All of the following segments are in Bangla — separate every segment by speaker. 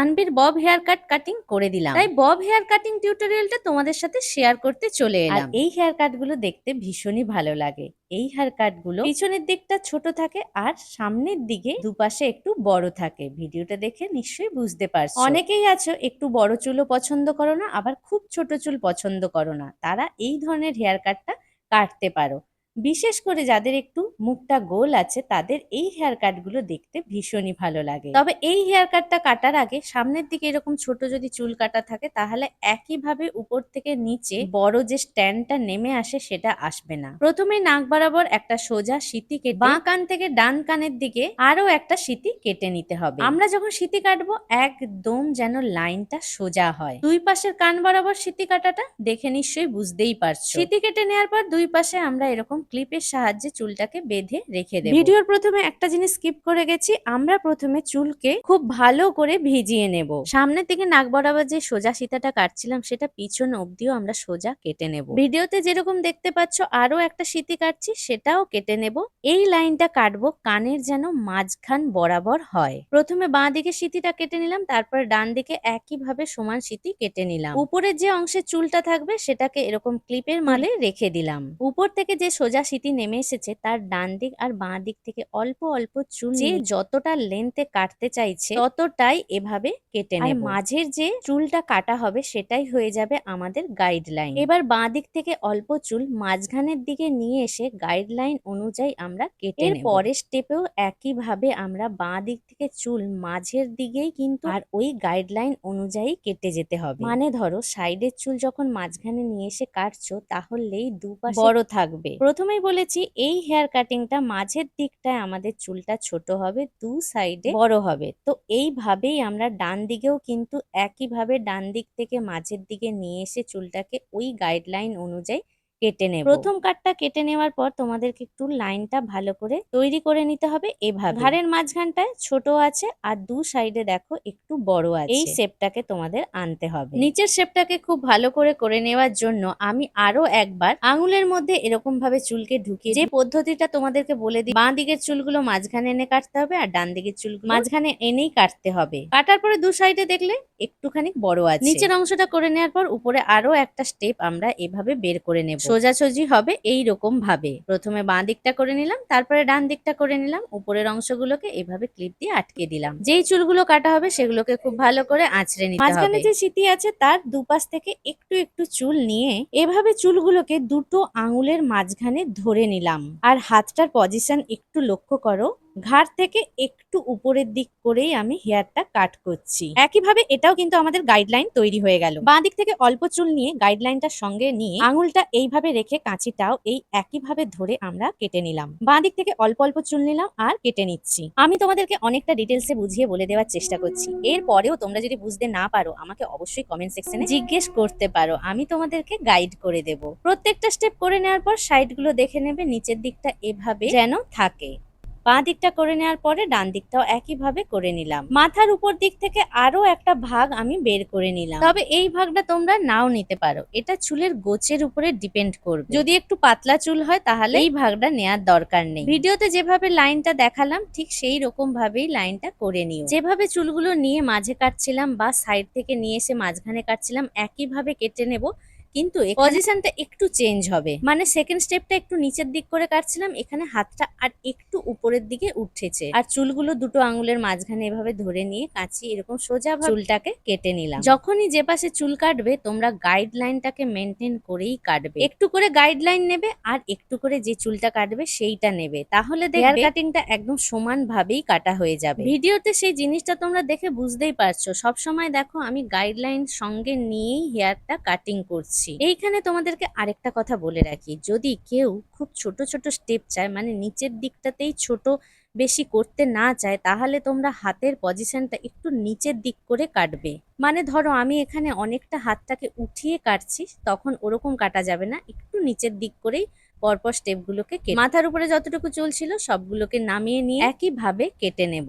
Speaker 1: Sanbir bob hair cut cutting করে দিলাম। তাই বব হেয়ার কাটিং টিউটোরিয়ালটা তোমাদের সাথে শেয়ার করতে চলে এলাম। এই হেয়ার কাটগুলো দেখতে ভীষণই ভালো লাগে। এই হেয়ার কাটগুলো পিছনের দিকটা ছোট থাকে আর সামনের দিকে দুপাশে একটু বড় থাকে। ভিডিওটা দেখে নিশ্চয়ই বুঝতে পারছ। অনেকেই আছো একটু বড় চুলও পছন্দ করো না আবার খুব ছোট চুল পছন্দ করো না। তারা এই ধরনের হেয়ার কাটটা কাটতে পারো। বিশেষ করে যাদের একটু মুখটা গোল আছে, তাদের এই হেয়ার কাটগুলো দেখতে ভীষণই ভালো লাগে। তবে এই হেয়ার কাটটা কাটার আগে সামনের দিকে এরকম ছোট যদি চুল কাটা থাকে, তাহলে একইভাবে উপর থেকে নিচে বড় যে স্ট্যান্ডটা নেমে আসে সেটা আসবে না। প্রথমে নাক বরাবর একটা সোজা সিতি কেটে বাঁ কান থেকে ডান কানের দিকে আরও একটা সিতি কেটে নিতে হবে। আমরা যখন সিতি কাটবো, একদম যেন লাইনটা সোজা হয়। দুই পাশের কান বরাবর সিতি কাটাটা দেখে নিশ্চয়ই বুঝতেই পারছ। সিতি কেটে নেওয়ার পর দুই পাশে আমরা এরকম ক্লিপের সাহায্যে চুলটাকে বেঁধে রেখে দেব। ভিডিওর প্রথমে একটা জিনিস স্কিপ করে গেছি, আমরা প্রথমে চুলকে খুব ভালো করে ভিজিয়ে নেব। সামনের দিকে নাক বরাবর যে সোজা সীতাটা কাটছিলাম, সেটা পিছন অবধিও আমরা সোজা কেটে নেব। ভিডিওতে যেরকম দেখতে পাচ্ছ আরও একটা সিতি কাটছি, সেটাও কেটে নেব। এই লাইনটা কাটবো কানের যেন মাঝখান বরাবর হয়। প্রথমে বাঁ দিকে সিতিটা কেটে নিলাম, তারপর ডান দিকে একইভাবে সমান সিতি কেটে নিলাম। উপরের যে অংশে চুলটা থাকবে, সেটাকে এরকম ক্লিপের মালে রেখে দিলাম। উপর থেকে যে সোজা সিতি নেমে এসেছে তার ডান দিক আর বাঁ দিক থেকে অল্প অল্প চুল যে যতটা লেন্থে কাটতে চাইছে ততটাই এভাবে কেটে নেব। মাঝের যে চুলটা কাটা হবে সেটাই হয়ে যাবে আমাদের গাইডলাইন এবার বাঁ দিক থেকে অল্প চুল মাঝখানের দিকে নিয়ে এসে গাইডলাইন অনুযায়ী আমরা কেটে এর পরের স্টেপেও একইভাবে আমরা বাঁ দিক থেকে চুল মাঝের দিকেই কিন্তু আর ওই গাইডলাইন অনুযায়ী কেটে যেতে হবে। মানে ধরো সাইডের চুল যখন মাঝখানে নিয়ে এসে কাটছো তাহলেই দুপাশে বড় থাকবে। প্রথমেই বলেছি, এই হেয়ার কাটিংটা মাঝের দিকটায় আমাদের চুলটা ছোট হবে, দু সাইডে বড় হবে। তো এইভাবেই আমরা ডান দিকেও কিন্তু একইভাবে ডান দিক থেকে মাঝের দিকে নিয়ে এসে চুলটাকে ওই গাইডলাইন অনুযায়ী কেটে নেব। প্রথম কাটটা কেটে নেওয়ার পর তোমাদেরকে একটু লাইনটা ভালো করে তৈরি করে নিতে হবে এভাবে। ঘাড়ের মাঝখানটায় ছোট আছে আর দু সাইডে দেখো একটু বড় আছে। এই শেপটাকে তোমাদের আনতে হবে। নিচের শেপটাকে খুব ভালো করে করে নেওয়ার জন্য আমি আরও একবার আঙুলের মধ্যে এরকম ভাবে চুলকে ঢুকিয়ে যে পদ্ধতিটা তোমাদেরকে বলে দিই বাঁ দিকের চুলগুলো মাঝখানে এনে কাটতে হবে আর ডান দিকের চুলগুলো মাঝখানে এনেই কাটতে হবে। কাটার পরে দু সাইডে দেখলে একটুখানি বড় আছে। নিচের অংশটা করে নেওয়ার পর উপরে আরও একটা স্টেপ আমরা এভাবে বের করে নেব। সোজাসুজি হবে এই রকম ভাবে। প্রথমে বাঁ দিকটা করে নিলাম, তারপরে ডান দিকটা করে নিলাম, উপরের অংশগুলোকে এভাবে ক্লিপ দিয়ে আটকে দিলাম। যেই চুলগুলো কাটা হবে সেগুলোকে খুব ভালো করে আঁচড়ে নিতে হবে। মাঝখানে যে সিতি আছে তার দুপাশ থেকে একটু একটু চুল নিয়ে এভাবে চুলগুলোকে দুটো আঙুলের মাঝখানে ধরে নিলাম। আর হাতটার পজিশন একটু লক্ষ্য করো ঘাড় থেকে একটু উপরের দিক করেই আমি হেয়ারটা কাট করছি। একইভাবে এটাও কিন্তু আমাদের গাইডলাইন তৈরি হয়ে গেল। বাঁ দিক থেকে অল্প চুল নিয়ে গাইডলাইনটার সঙ্গে নিয়ে আঙুলটা এইভাবে রেখে কাঁচিটাও এই একইভাবে ধরে আমরা কেটে নিলাম। বাঁ দিক থেকে অল্প অল্প চুল নিলাম আর কেটে নিচ্ছি। আমি তোমাদেরকে অনেকটা ডিটেলসে বুঝিয়ে বলে দেওয়ার চেষ্টা করছি। এরপরেও তোমরা যদি বুঝতে না পারো, আমাকে অবশ্যই কমেন্ট সেকশনে জিজ্ঞেস করতে পারো। আমি তোমাদেরকে গাইড করে দেব। প্রত্যেকটা স্টেপ করে নেওয়ার পর সাইডগুলো দেখে নেবে, নিচের দিকটা এভাবে যেন থাকে। বাঁ দিকটা করে নেওয়ার পরে ডান দিকটাও একইভাবে করে নিলাম। মাথার উপর দিক থেকে আরও একটা ভাগ আমি বের করে নিলাম। তবে এই ভাগটা তোমরা নাও নিতে পারো। এটা চুলের গোছের উপরে ডিপেন্ড করবে। যদি একটু পাতলা চুল হয় তাহলে এই ভাগটা নেওয়ার দরকার নেই। ভিডিওতে যেভাবে লাইনটা দেখালাম, ঠিক সেই রকম ভাবেই লাইনটা করে নিও। যেভাবে চুলগুলো নিয়ে মাঝে কাটছিলাম বা সাইড থেকে নিয়ে এসে মাঝখানে কাটছিলাম, একইভাবে কেটে নেব। কিন্তু পজিশনটা একটু চেঞ্জ হবে। মানে সেকেন্ড স্টেপটা একটু নিচের দিক করে কাটছিলাম এখানে হাতটা আর একটু উপরের দিকে উঠেছে। আর চুলগুলো দুটো আঙুলের মাঝখানে এভাবে ধরে নিয়ে কাঁচি এরকম সোজা চুলটাকে কেটে নিলাম। যখনই যে পাশে চুল কাটবে তোমরা গাইডলাইনটাকে মেনটেন করেই কাটবে। একটু করে গাইডলাইন নেবে আর একটু করে যে চুলটা কাটবে সেইটা নেবে। তাহলে হেয়ার কাটিংটা একদম সমান ভাবেই কাটা হয়ে যাবে। ভিডিওতে সেই জিনিসটা তোমরা দেখে বুঝতেই পারছ। সব সময় দেখো আমি গাইডলাইন সঙ্গে নিয়েই হেয়ারটা কাটিং করছি। এইখানে তোমাদেরকে আরেকটা কথা বলে রাখি। যদি কেউ খুব ছোট ছোট স্টেপ চায় মানে নিচের দিকটাতেই ছোট বেশি করতে না চায়, তাহলে তোমরা হাতের পজিশনটা একটু নিচের দিক করে কাটবে। মানে ধরো আমি এখানে অনেকটা হাতটাকে উঠিয়ে কাটছি, তখন ওরকম কাটা যাবে না। একটু নিচের দিক করেই পরপর স্টেপগুলোকে মাথার উপরে যতটুকু চুল ছিল, সবগুলোকে নামিয়ে নিয়ে একইভাবে কেটে নেব।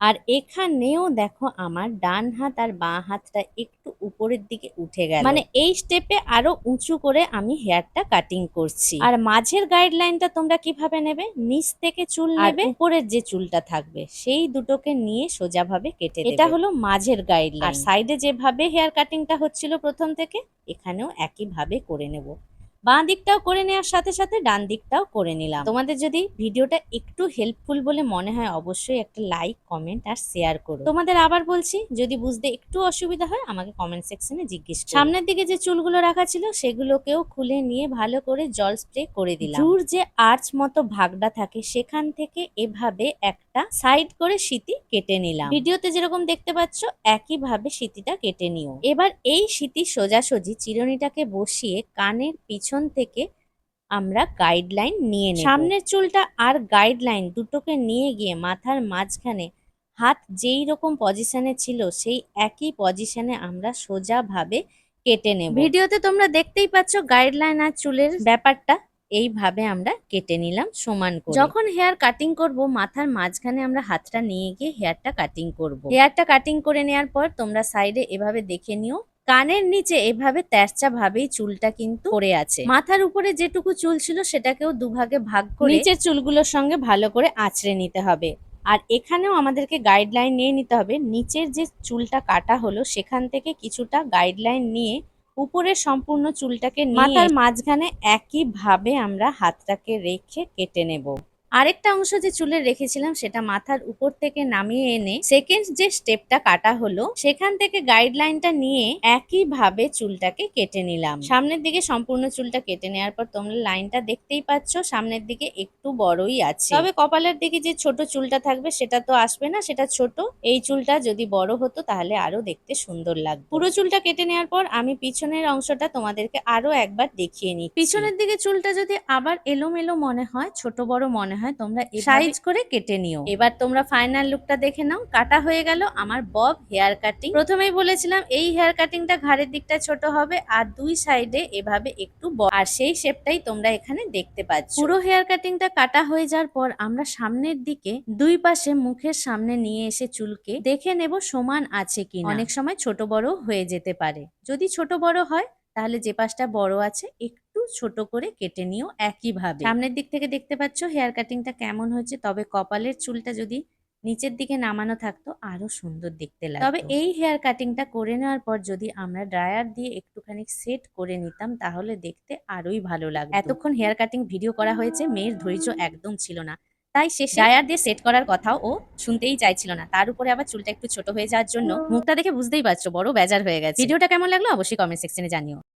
Speaker 1: আর এখানেও দেখো আমার ডান হাত আর বাঁ হাতটা একটু উপরের দিকে উঠে গেল। মানে এই স্টেপে আরও উঁচু করে আমি হেয়ারটা কাটিং করছি। আর মাঝের গাইডলাইনটা তোমরা কীভাবে নেবে? নিচ থেকে চুল নেবে। উপরের যে চুলটা থাকবে সেই দুটোকে নিয়ে সোজাভাবে কেটে এটা হলো মাঝের গাইডলাইন আর সাইডে যেভাবে হেয়ার কাটিংটা হচ্ছিল প্রথম থেকে এখানেও একইভাবে করে নেব। বাঁ দিকটাও করে নেওয়ার সাথে সাথে ডান দিকটাও করে নিলাম। তোমাদের যদি ভিডিওটা একটু হেল্পফুল বলে মনে হয় অবশ্যই একটা লাইক কমেন্ট আর শেয়ার করো। তোমাদের আবার বলছি যদি বুঝতে একটু অসুবিধা হয় আমাকে কমেন্ট সেকশনে জিজ্ঞেস সামনের দিকে যে চুলগুলো রাখা ছিল সেগুলোকেও খুলে নিয়ে ভালো করে জল স্প্রে করে দিলাম। চুর যে আর্চ মতো ভাগটা থাকে সেখান থেকে এভাবে একটা সাইড করে সিতি কেটে নিলাম। ভিডিওতে যেরকম দেখতে পাচ্ছ একইভাবে সিতিটা কেটে নিও। এবার এই সিতি সোজাসুজি চিরনিটাকে বসিয়ে কানের পিছন থেকে আমরা গাইডলাইন নিয়ে নেব। সামনের চুলটা আর গাইডলাইন দুটোকে নিয়ে গিয়ে মাথার মাঝখানে হাত যেই রকম পজিশনে ছিল সেই একই পজিশনে আমরা সোজাভাবে কেটে নেব। ভিডিওতে তোমরা দেখতেই পাচ্ছ গাইডলাইন আর চুলের ব্যাপারটা। এইভাবে আমরা কেটে নিলাম সমান করে। যখন হেয়ার কাটিং করব মাথার মাঝখানে আমরা হাতটা নিয়ে গিয়ে হেয়ারটা কাটিং করব। হেয়ারটা কাটিং করে নেওয়ার পর তোমরা সাইডে এভাবে দেখে নিও। কানের নিচে এভাবে তেরচা ভাবেই চুলটা কিন্তু পড়ে আছে। মাথার উপরে যেটুকু চুল ছিল সেটাকেও দুভাগে ভাগ করে নিচের চুলগুলোর সঙ্গে ভালো করে আঁচড়ে নিতে হবে। আর এখানেও আমাদেরকে গাইডলাইন নিয়ে নিতে হবে নিচের যে চুলটা কাটা হলো সেখান থেকে কিছুটা গাইডলাইন নিয়ে উপরের সম্পূর্ণ চুলটাকে মাথার মাঝখানে একইভাবে আমরা হাতটাকে রেখে কেটে নেব। আরেকটা অংশ যে চুলের রেখেছিলাম সেটা মাথার উপর থেকে নামিয়ে এনে সেকেন্ড যে স্টেপটা কাটা হলো, সেখান থেকে গাইডলাইনটা নিয়ে একইভাবে চুলটাকে কেটে নিলাম। সামনের দিকে সম্পূর্ণ চুলটা কেটে নেওয়ার পর তোমরা লাইনটা দেখতেই পাচ্ছ, সামনের দিকে একটু বড়ই আছে। তবে কপালের দিকে যে ছোট চুলটা থাকবে সেটা তো আসবে না, সেটা ছোট। এই চুলটা যদি বড় হতো তাহলে আরও দেখতে সুন্দর লাগবে পুরো চুলটা কেটে নেওয়ার পর আমি পিছনের অংশটা তোমাদেরকে আরও একবার দেখিয়ে নিই পিছনের দিকে চুলটা যদি আবার এলোমেলো মনে হয়, ছোট বড় মনে হয় তোমরা সাইজ করে কেটে নিও। এবার তোমরা ফাইনাল লুকটা দেখে নাও। কাটা হয়ে গেল আমার বব হেয়ার কাটিং প্রথমেই বলেছিলাম এই হেয়ার কাটিংটা ঘাড়ের দিকটা ছোট হবে আর দুই সাইডে এভাবে একটু। আর সেই শেপটাই তোমরা এখানে দেখতে পাচ্ছ। পুরো হেয়ার কাটিংটা কাটা হয়ে যাওয়ার পর আমরা সামনের দিকে দুই পাশে মুখের সামনে নিয়ে এসে চুলকে দেখে নেব সমান আছে কিনা। অনেক সময় ছোট বড় হয়ে যেতে পারে। যদি ছোট বড় হয় তাহলে যে পাশটা বড় আছে একটু ছোট করে কেটে নিও একইভাবে। সামনের দিক থেকে দেখতে পাচ্ছ হেয়ার কাটিংটা কেমন হয়েছে তবে কপালের চুলটা যদি নিচের দিকে নামানো থাকতো আরও সুন্দর দেখতে লাগতো। তবে এই হেয়ার কাটিংটা করে নেওয়ার পর যদি আমরা ড্রায়ার দিয়ে একটুখানি সেট করে নিতাম তাহলে দেখতে আরোই ভালো লাগতো। এতক্ষণ হেয়ার কাটিং ভিডিও করা হয়েছে মেয়ের ধৈর্য একদম ছিল না। তাই সে ড্রায়ার দিয়ে সেট করার কথাও ও শুনতেই চাইছিল না। তার উপরে আবার চুলটা একটু ছোট হয়ে যাওয়ার জন্য মুখটা দেখে বুঝতেই পারছ বড় বেজার হয়ে গেছে। ভিডিওটা কেমন লাগল অবশ্যই কমেন্ট সেকশনে জানিও।